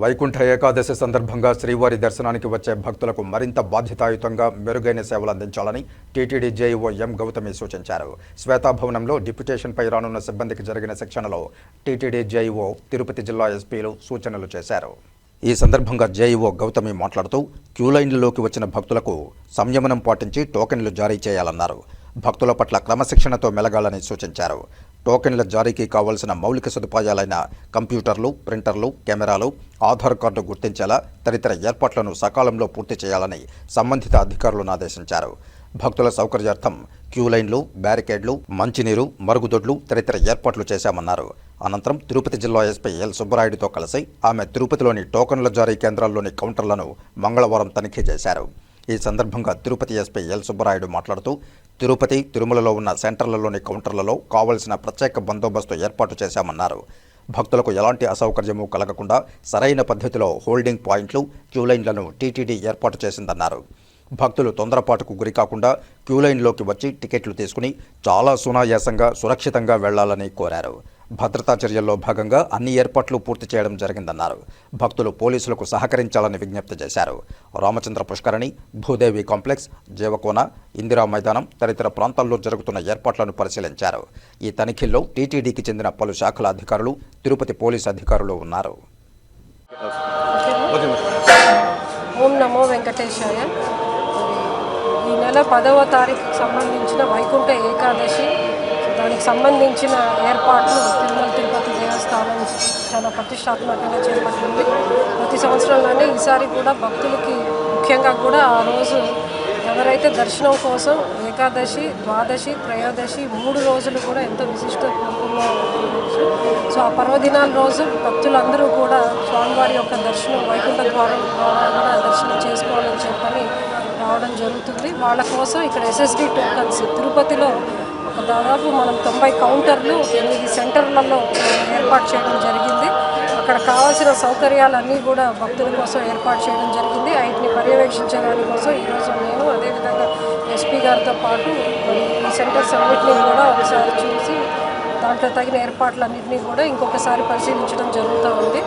వైకుంఠ ఏకాదశి సందర్భంగా శ్రీవారి దర్శనానికి వచ్చే భక్తులకు మరింత బాధ్యతాయుతంగా మెరుగైన సేవలు అందించాలని టీటీడీ జేఈఓ ఎం గౌతమి సూచించారు. శ్వేతాభవనంలో డిప్యుటేషన్పై రానున్న సిబ్బందికి జరిగిన శిక్షణలో టీటీడీ జేఈఓ తిరుపతి జిల్లా ఎస్పీలు సూచనలు చేశారు. ఈ సందర్భంగా జేఈఓ గౌతమి మాట్లాడుతూ క్యూలైన్లలోకి వచ్చిన భక్తులకు సంయమనం పాటించి టోకెన్లు జారీ చేయాలన్నారు. భక్తుల పట్ల క్రమశిక్షణతో మెలగాలని సూచించారు. టోకెన్ల జారీకి కావాల్సిన మౌలిక సదుపాయాలైన కంప్యూటర్లు ప్రింటర్లు కెమెరాలు ఆధార్ కార్డు గుర్తించేలా తదితర ఏర్పాట్లను సకాలంలో పూర్తి చేయాలని సంబంధిత అధికారులను ఆదేశించారు. భక్తుల సౌకర్యార్థం క్యూ లైన్లు బ్యారికేడ్లు మంచినీరు మరుగుదొడ్లు తదితర ఏర్పాట్లు చేశామన్నారు. అనంతరం తిరుపతి జిల్లా ఎస్పీ ఎల్ సుబ్బరాయుడితో కలిసి ఆమె తిరుపతిలోని టోకన్ల జారీ కేంద్రాల్లోని కౌంటర్లను మంగళవారం తనిఖీ చేశారు. ఈ సందర్భంగా తిరుపతి ఎస్పీ ఎల్ సుబ్బరాయుడు మాట్లాడుతూ తిరుపతి తిరుమలలో ఉన్న సెంటర్లలోని కౌంటర్లలో కావలసిన ప్రత్యేక బందోబస్తు ఏర్పాటు చేశామన్నారు. భక్తులకు ఎలాంటి అసౌకర్యము కలగకుండా సరైన పద్ధతిలో హోల్డింగ్ పాయింట్లు క్యూలైన్లను టీటీడీ ఏర్పాటు చేసిందన్నారు. భక్తులు తొందరపాటుకు గురికాకుండా క్యూలైన్లోకి వచ్చి టికెట్లు తీసుకుని చాలా సునాయాసంగా సురక్షితంగా వెళ్ళాలని కోరారు. భద్రతా చర్యల్లో భాగంగా అన్ని ఏర్పాట్లు పూర్తి చేయడం జరిగిందన్నారు. భక్తులు పోలీసులకు సహకరించాలని విజ్ఞప్తి చేశారు. రామచంద్ర పుష్కరణి భూదేవి కాంప్లెక్స్ జీవకోన ఇందిరా మైదానం తదితర ప్రాంతాల్లో జరుగుతున్న ఏర్పాట్లను పరిశీలించారు. ఈ తనిఖీల్లో టీటీడీకి చెందిన పలు శాఖల అధికారులు తిరుపతి పోలీసు అధికారులు ఉన్నారు. ఓం నమో వెంకటేశాయ. ఈ నెల పదవ తారీఖుకి సంబంధించిన వైకుంఠ ఏకాదశి దానికి సంబంధించిన ఏర్పాట్లు తిరుమల తిరుపతి దేవస్థానం చాలా ప్రతిష్టాత్మకంగా చేపట్టింది. ప్రతి సంవత్సరంలోనే ఈసారి కూడా భక్తులకి ముఖ్యంగా కూడా ఆ రోజు ఎవరైతే దర్శనం కోసం ఏకాదశి ద్వాదశి త్రయోదశి మూడు రోజులు కూడా ఎంతో విశిష్ట కూడుకున్న సో ఆ పర్వదినాల రోజు భక్తులందరూ కూడా స్వామివారి యొక్క దర్శనం వైకుంఠ ద్వారం ద్వారా కూడా దర్శనం చేసుకోవాలని చెప్పని రావడం జరుగుతుంది. వాళ్ళ కోసం ఇక్కడ ఎస్ఎస్డి టోకన్స్ తిరుపతిలో దాదాపు మనం తొంభై కౌంటర్లు ఎనిమిది సెంటర్లలో ఏర్పాటు చేయడం జరిగింది. అక్కడ కావాల్సిన సౌకర్యాలన్నీ కూడా భక్తుల కోసం ఏర్పాటు చేయడం జరిగింది. వాటిని పర్యవేక్షించడానికి కోసం ఈరోజు నేను అదేవిధంగా ఎస్పీ గారితో పాటు ఈ సెంటర్స్ అన్నింటినీ కూడా ఒకసారి చూసి దాంట్లో తగిన ఏర్పాట్లన్నింటినీ కూడా ఇంకొకసారి పరిశీలించడం జరుగుతూ ఉంది.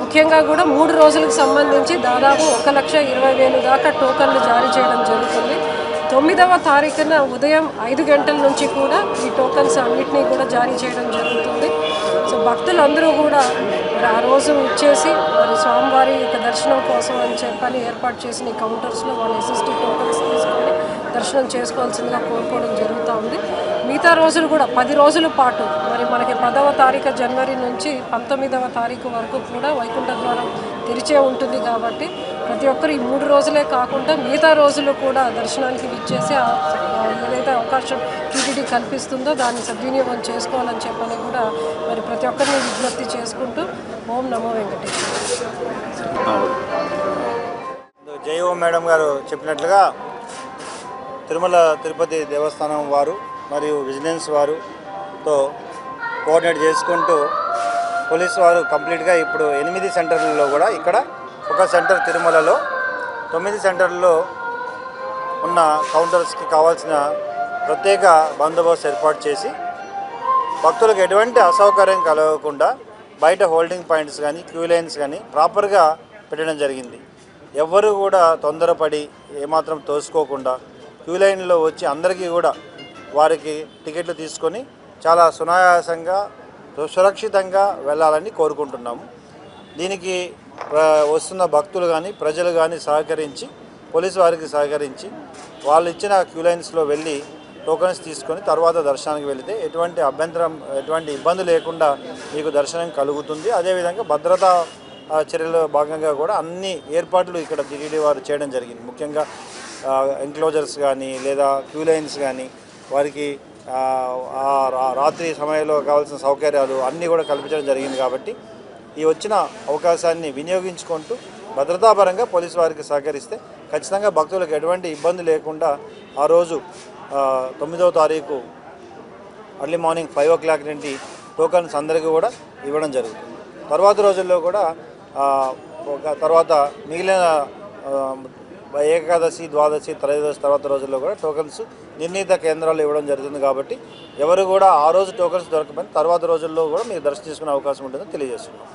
ముఖ్యంగా కూడా మూడు రోజులకు సంబంధించి దాదాపు ఒక లక్ష ఇరవై వేలు దాకా టోకన్లు జారీ చేయడం జరుగుతుంది. తొమ్మిదవ తారీఖున ఉదయం ఐదు గంటల నుంచి కూడా ఈ టోకన్స్ అన్నిటినీ కూడా జారీ చేయడం జరుగుతుంది. సో భక్తులందరూ కూడా మరి ఆ రోజు ఇచ్చేసి మరి స్వామివారి యొక్క దర్శనం కోసం అని చెప్పని ఏర్పాటు చేసిన ఈ కౌంటర్స్లో వాళ్ళు ఎస్ఎస్టీ టోకన్స్ తీసుకొని దర్శనం చేసుకోవాల్సిందిగా కోరుకోవడం జరుగుతూ ఉంది. మిగతా రోజులు కూడా పది రోజుల పాటు మరి మనకి పదవ తారీఖు జనవరి నుంచి పంతొమ్మిదవ తారీఖు వరకు కూడా వైకుంఠ ద్వారం తెరిచే ఉంటుంది కాబట్టి ప్రతి ఒక్కరు ఈ మూడు రోజులే కాకుండా మిగతా రోజులు కూడా దర్శనానికి విచ్చేసి ఏదైతే అవకాశం టీటీడీ కల్పిస్తుందో దాన్ని సద్వినియోగం చేసుకోవాలని చెప్పని కూడా మరి ప్రతి ఒక్కరిని విజ్ఞప్తి చేసుకుంటూ ఓం నమో వెంకటేశ్వర. జేఓ మేడం గారు చెప్పినట్లుగా తిరుమల తిరుపతి దేవస్థానం వారు మరియు విజిలెన్స్ వారుతో కోఆర్డినేట్ చేసుకుంటూ పోలీస్ వారు కంప్లీట్గా ఇప్పుడు ఎనిమిది సెంటర్లలో కూడా ఇక్కడ ఒక సెంటర్ తిరుమలలో తొమ్మిది సెంటర్లలో ఉన్న కౌంటర్స్కి కావాల్సిన ప్రత్యేక బందోబస్తు ఏర్పాటు చేసి భక్తులకు ఎటువంటి అసౌకర్యం కలగకుండా బయట హోల్డింగ్ పాయింట్స్ కానీ క్యూ లైన్స్ కానీ ప్రాపర్గా పెట్టడం జరిగింది. ఎవ్వరు కూడా తొందరపడి ఏమాత్రం తోసుకోకుండా క్యూ లైన్లో వచ్చి అందరికీ కూడా వారికి టికెట్లు తీసుకొని చాలా సునాయాసంగా సురక్షితంగా వెళ్ళాలని కోరుకుంటున్నాము. దీనికి వస్తున్న భక్తులు కానీ ప్రజలు కానీ సహకరించి పోలీసు వారికి సహకరించి వాళ్ళు ఇచ్చిన క్యూ లైన్స్లో వెళ్ళి టోకన్స్ తీసుకొని తర్వాత దర్శనానికి వెళితే ఎటువంటి అభ్యంతరం ఎటువంటి ఇబ్బంది లేకుండా మీకు దర్శనం కలుగుతుంది. అదేవిధంగా భద్రతా చర్యలో భాగంగా కూడా అన్ని ఏర్పాట్లు ఇక్కడ టీటీడీ వారు చేయడం జరిగింది. ముఖ్యంగా ఎంక్లోజర్స్ కానీ లేదా క్యూ లైన్స్ కానీ వారికి ఆ, రా- రాత్రి సమయంలో కావాల్సిన సౌకర్యాలు అన్నీ కూడా కల్పించడం జరిగింది కాబట్టి ఈ వచ్చిన అవకాశాన్ని వినియోగించుకుంటూ భద్రతాపరంగా పోలీసు వారికి సహకరిస్తే ఖచ్చితంగా భక్తులకు ఎటువంటి ఇబ్బంది లేకుండా ఆ రోజు తొమ్మిదవ తారీఖు early morning five o'clock నుండి టోకన్స్ అందరికీ కూడా ఇవ్వడం జరుగుతుంది. తర్వాత రోజుల్లో కూడా ఒక తర్వాత మిగిలిన ఏకాదశి ద్వాదశి త్రయోదశి తర్వాత రోజుల్లో కూడా టోకన్స్ నిర్ణీత కేంద్రాలు ఇవ్వడం జరుగుతుంది కాబట్టి ఎవరు కూడా ఆ రోజు టోకన్స్ దొరకమని తర్వాత రోజుల్లో కూడా మీరు దర్శనం చేసుకునే అవకాశం ఉంటుందని తెలియజేస్తున్నాం.